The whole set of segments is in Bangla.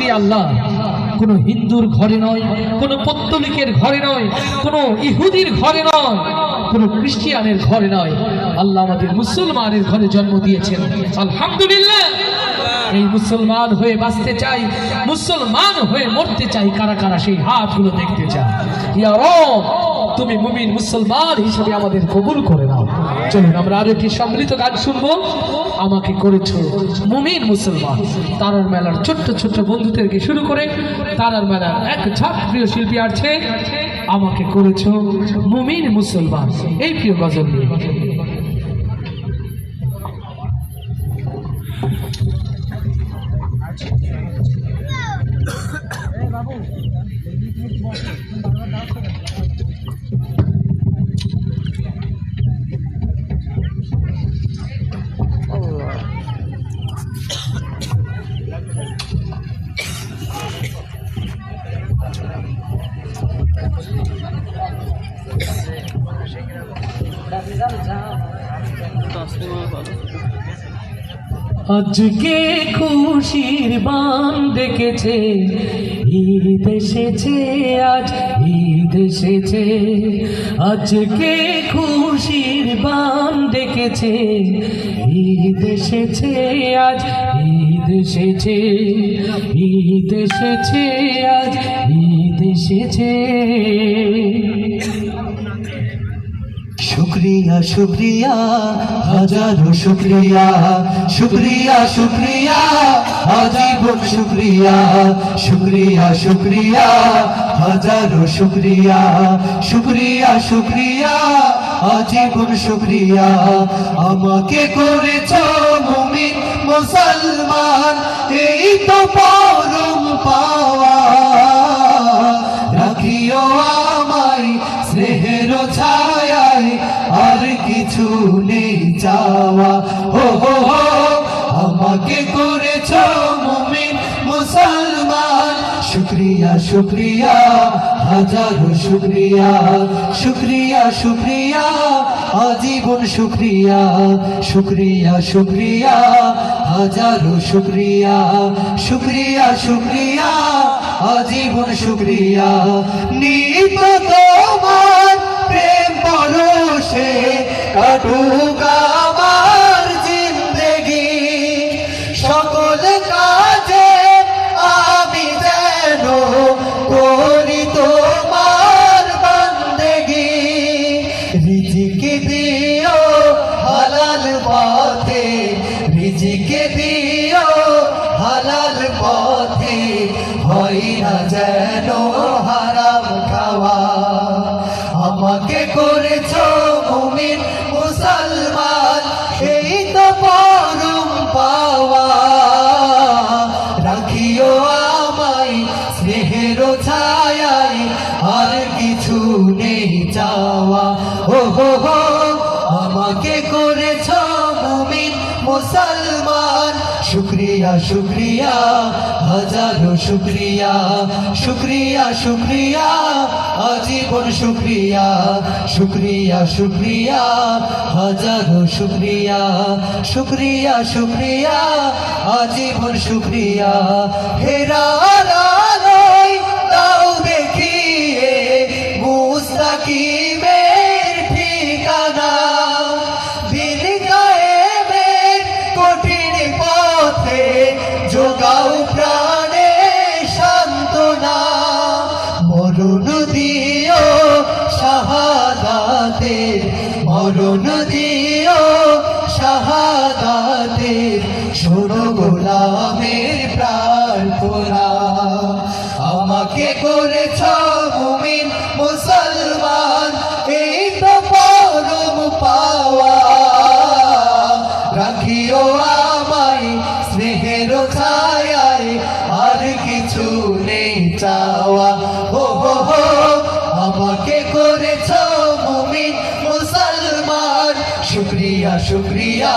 শুক্রিয়া আল্লাহ, কোন হিন্দুর ঘরে নয়, কোনো পত্তলিকের ঘরে নয়, কোনো ইহুদির ঘরে নয়, কোনো খ্রিস্টিয়ানের ঘরে নয়। আল্লাহ আমাদের মুসলমানের ঘরে জন্ম দিয়েছেন। আলহামদুলিল্লাহ। এই মুসলমান হয়ে বাঁচতে চাই, মুসলমান হয়ে মরতে চাই, কারা কারা সেই হাতগুলো দেখতে চাই ইয়া তুমি মুমিন মুসলমান হিসেবে আমাদের কবুল করে নাও। চলুন, আমরা আরও একটি সম্মিলিত গান শুনব। আমাকে করেছ মুমিন মুসলমান। তারার মেলার ছোট্ট ছোট্ট বন্ধুদেরকে শুরু করে তারার মেলার এক ঝাঁক প্রিয় শিল্পী আছে। আমাকে করেছ মুমিন মুসলমান। এই প্রিয় গজল নিয়ে। আজকে খুশির বান দেখেছে ঈদ এসেছে, আজ ঈদ এসেছে। আজকে খুশির বান দেখেছে ঈদ এসেছে, আজ ঈদ এসেছে। ঈদ এসেছে, আজ ঈদ এসেছে। শুক্রিয়া শুক্রিয়া, হাজারো শুক্রিয়া শুক্রিয়া শুক্রিয়া আজীবন শুক্রিয়া শুক্রিয়া শুক্রিয়া, হাজারো শুক্রিয়া শুক্রিয়া শুক্রিয়া, আজীবন শুক্রিয়া। আমাকে করেছ মুমিন মুসলমান, এই তো পরম চাওয়া হো হো হো, আমাকে করেছ মুমিন, মুসলমান। শুক্রিয়া শুক্রিয়া, হাজারো শুক্রিয়া। শুক্রিয়া শুক্রিয়া, আজীবন শুক্রিয়া। শুক্রিয়া শুক্রিয়া, হাজারো শুক্রিয়া। শুক্রিয়া শুক্রিয়া, আজীবন শুক্রিয়া। নিত তোমার প্রেম পরশে কাটুক হয় না যেন শুক্রিয়া শুক্রিয়া, হাজারো শুক্রিয়া শুক্রিয়া শুক্রিয়া, আজীবন শুক্রিয়া শুক্রিয়া শুক্রিয়া, হাজারো শুক্রিয়া শুক্রিয়া শুক্রিয়া, আজীবন শুক্রিয়া। আলোয় তাও দেখিয়ে মুস্তাকিমের করেছ মুমিন মুসলমান, এই তো পরম পাওয়া। রাখিও আমায় স্নেহের ছায়ায়, আর কিছু নেই চাওয়া। হো হো হো, আমাকে করেছ মুমিন মুসলমান, শুক্রিয়া শুক্রিয়া।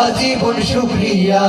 আজীবন শুক্রিয়া।